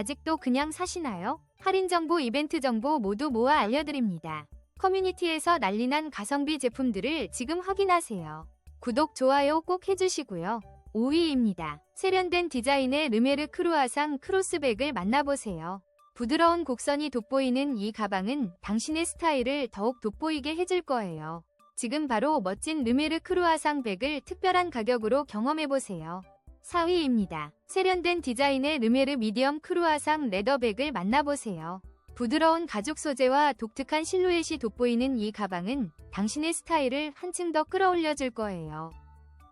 아직도 그냥 사시나요? 할인 정보, 이벤트 정보 모두 모아 알려드립니다. 커뮤니티에서 난리난 가성비 제품들을 지금 확인하세요. 구독, 좋아요 꼭 해주시고요. 5위입니다. 세련된 디자인의 르메르 크루아상 크로스백을 만나보세요. 부드러운 곡선이 돋보이는 이 가방은 당신의 스타일을 더욱 돋보이게 해줄 거예요. 지금 바로 멋진 르메르 크루아상 백을 특별한 가격으로 경험해보세요. 4위입니다. 세련된 디자인의 르메르 미디엄 크루아상 레더백을 만나보세요. 부드러운 가죽 소재와 독특한 실루엣이 돋보이는 이 가방은 당신의 스타일을 한층 더 끌어올려 줄 거예요.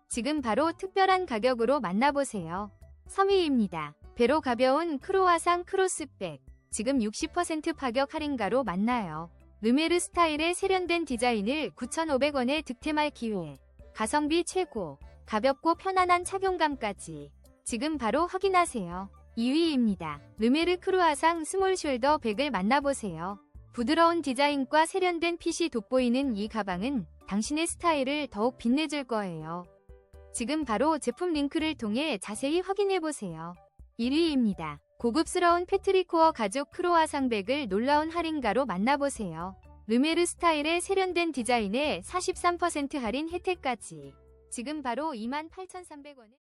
지금 바로 특별한 가격으로 만나보세요. 3위입니다. 배로 가벼운 크로아상 크로스백. 지금 60% 파격 할인가로 만나요. 르메르 스타일의 세련된 디자인을 9,500원에 득템할 기회. 가성비 최고. 가볍고 편안한 착용감까지. 지금 바로 확인하세요. 2위입니다. 르메르 크루아상 스몰 숄더 백을 만나보세요. 부드러운 디자인과 세련된 핏이 돋보이는 이 가방은 당신의 스타일을 더욱 빛내줄 거예요. 지금 바로 제품 링크를 통해 자세히 확인해보세요. 1위입니다. 고급스러운 패트리코어 가죽 크로아상 백을 놀라운 할인가로 만나보세요. 르메르 스타일의 세련된 디자인에 43% 할인 혜택까지. 지금 바로 28,300원에